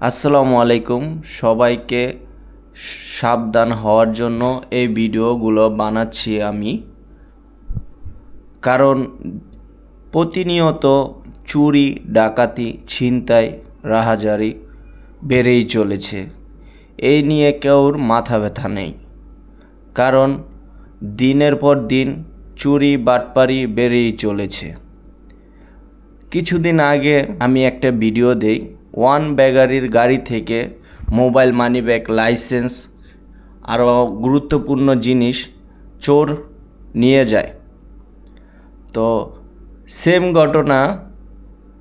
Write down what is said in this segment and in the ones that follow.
আসসালামু আলাইকুম। সবাইকে সাবধান হওয়ার জন্য এই ভিডিওগুলো বানাচ্ছি আমি। কারণ প্রতিনিয়ত চুরি, ডাকাতি, ছিনতাই, রাহাজারি বেড়েই চলেছে। এই নিয়ে কেউর মাথা ব্যথা নেই। কারণ দিনের পর দিন চুরি, বাটপারি বেড়েই চলেছে। কিছুদিন আগে আমি একটা ভিডিও দেই। ওয়ান ব্যাগারির গাড়ি থেকে মোবাইল মানি ব্যাগ লাইসেন্স আরও গুরুত্বপূর্ণ জিনিস চোর নিয়ে যায়। তো সেম ঘটনা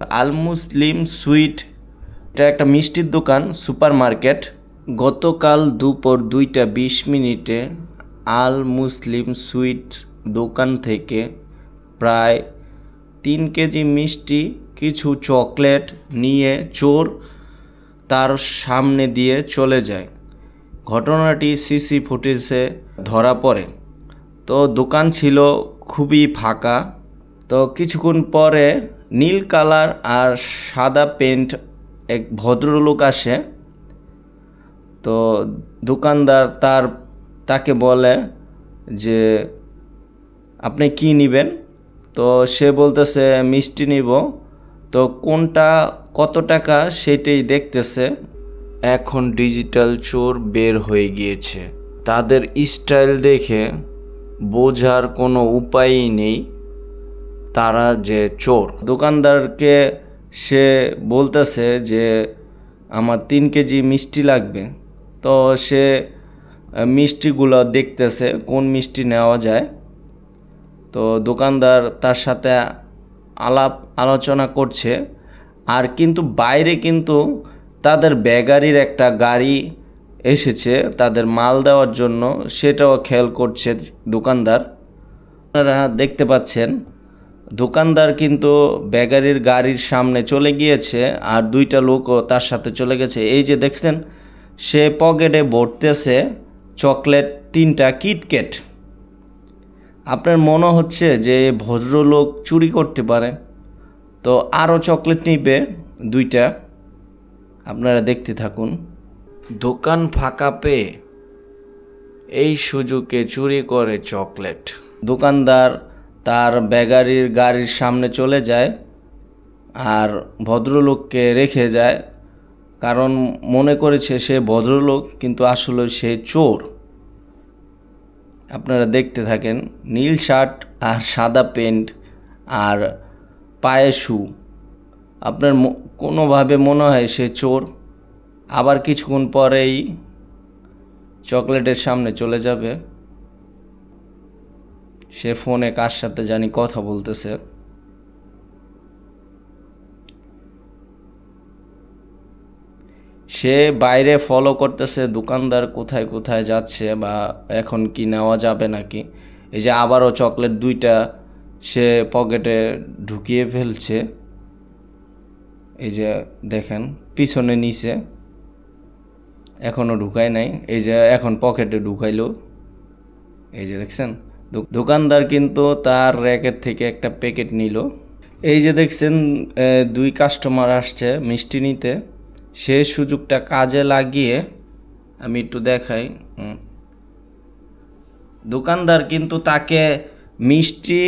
আল মুসলিম সুইট এটা একটা মিষ্টির দোকান সুপার মার্কেট গতকাল দুপুর দুইটা বিশ মিনিটে আল মুসলিম সুইট দোকান থেকে প্রায় তিন কেজি মিষ্টি, কিছু চকলেট নিয়ে চোর তার সামনে দিয়ে চলে যায়। ঘটনাটি সিসি ফুটেজে ধরা পড়ে। তো দোকান ছিল খুবই ফাঁকা। তো কিছুক্ষণ পরে নীল কালার আর সাদা পেন্ট এক ভদ্রলোক আসে। তো দোকানদার তার, তাকে বলে যে, আপনি কি নেবেন? তো সে বলতেছে, মিষ্টি নিব। তো কোনটা কত টাকা সেটাই দেখতেছে। এখন ডিজিটাল চোর বের হয়ে গিয়েছে। তাদের স্টাইল দেখে বোঝার কোনো উপায়ই নেই। তারা যে চোর। দোকানদারকে সে বলতেছে যে, আমার তিন কেজি মিষ্টি লাগবে। তো সে মিষ্টিগুলো দেখতেছে, কোন মিষ্টি নেওয়া যায়। তো দোকানদার তার সাথে আলাপ আলোচনা করছে। আর কিন্তু বাইরে কিন্তু তাদের ব্যাগারির একটা গাড়ি এসেছে তাদের মাল দেওয়ার জন্য, সেটাও খেয়াল করছে দোকানদার। আপনারা দেখতে পাচ্ছেন, দোকানদার কিন্তু ব্যাগারির গাড়ির সামনে চলে গিয়েছে আর দুইটা লোকও তার সাথে চলে গেছে। এই যে দেখছেন, সে পকেটে ভরতেছে চকলেট তিনটা কিটকেট আপনার মনে হচ্ছে যে ভদ্রলোক চুরি করতে পারে? তো আরও চকলেট নিবে দুইটা। আপনারা দেখতে থাকুন। দোকান ফাঁকা পেয়ে এই সুযোগে চুরি করে চকলেট। দোকানদার তার ব্যাগারির গাড়ির সামনে চলে যায় আর ভদ্রলোককে রেখে যায়। কারণ মনে করেছে সে ভদ্রলোক কিন্তু আসলে সে চোর। আপনারা দেখতে থাকেন নীল শার্ট আর সাদা প্যান্ট আর পায়ে শু। আপনার কোনোভাবে মনে হয় সে চোর। আবার কিছুক্ষণ পরেই চকলেটের সামনে চলে যাবে। সে ফোনে কার সাথে জানি কথা বলতেছে। সে বাইরে ফলো করতেছে, দোকানদার কোথায় কোথায় যাচ্ছে বা এখন কি নেওয়া যাবে নাকি? এই যে আবারও চকলেট দুইটা সে পকেটে ঢুকিয়ে ফেলছে। এই যে দেখেন, পিছনে, নিচে। এখনও ঢুকায় নাই। এই যে এখন পকেটে ঢুকাইলো। এই যে দেখছেন দোকানদার কিন্তু তার র্যাকের থেকে একটা প্যাকেট নিল। এই যে দেখছেন দুই কাস্টমার আসছে মিষ্টি নিতে। সে সুযোগটা কাজে লাগিয়ে আমি একটু দেখাই। দোকানদার কিন্তু তাকে মিষ্টি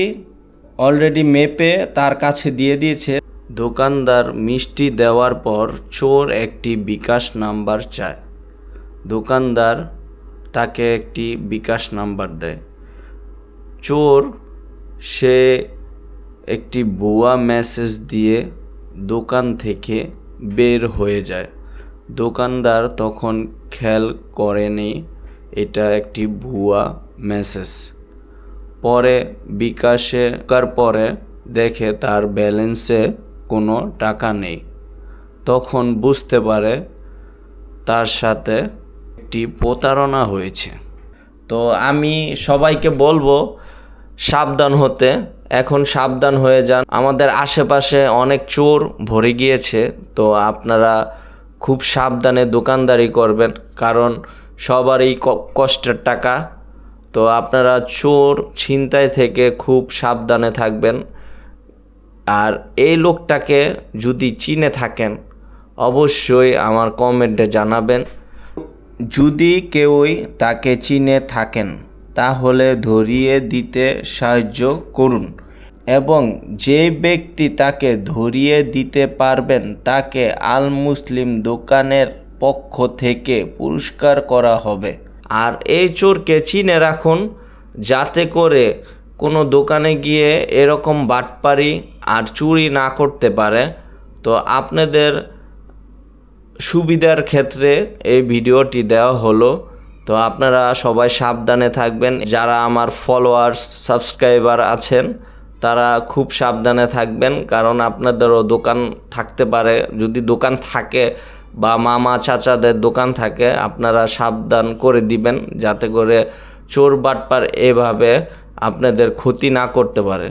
অলরেডি মেপে তার কাছে দিয়ে দিয়েছে। দোকানদার মিষ্টি দেওয়ার পর চোর একটি বিকাশ নাম্বার চায়। দোকানদার তাকে একটি বিকাশ নাম্বার দেয়। চোর, সে একটি ভুয়া মেসেজ দিয়ে দোকান থেকে বের হয়ে যায়। দোকানদার তখন খেয়াল করেনি এটা একটি ভুয়া মেসেজ। পরে বিকাশে কার পরে দেখে তার ব্যালেন্সে কোনো টাকা নেই। তখন বুঝতে পারে তার সাথে একটি প্রতারণা হয়েছে। তো আমি সবাইকে বলব, সাবধান হতে এখন সাবধান হয়ে যান। আমাদের আশেপাশে অনেক চোর ভরে গিয়েছে, তো আপনারা খুব সাবধানে দোকানদারি করবেন, কারণ সবারই কষ্টের টাকা। তো আপনারা চোর ছিনতাই থেকে খুব সাবধানে থাকবেন। আর এই লোকটাকে যদি চিনে থাকেন, অবশ্যই আমার কমেন্টে জানাবেন। যদি কেউই তাকে চিনে থাকেন। তাহলে ধরিয়ে দিতে সাহায্য করুন। এবং যে ব্যক্তি তাকে ধরিয়ে দিতে পারবেন, তাকে আল মুসলিম দোকানের পক্ষ থেকে পুরস্কার করা হবে। আর এই চোরকে চিনে রাখুন, যাতে করে কোনো দোকানে গিয়ে এরকম বাটপারি আর চুরি না করতে পারে। তো আপনাদের সুবিধার ক্ষেত্রে এই ভিডিওটি দেওয়া হলো। তো আপনারা সবাই সাবধানে থাকবেন। যারা আমার ফলোয়ার্স সাবস্ক্রাইবার আছেন, তারা খুব সাবধানে থাকবেন, কারণ আপনাদেরও দোকান থাকতে পারে। যদি দোকান থাকে বা মামা, চাচাদের দোকান থাকে, আপনারা সাবধান করে দিবেন, যাতে করে চোর বাটপার এভাবে আপনাদের ক্ষতি না করতে পারে।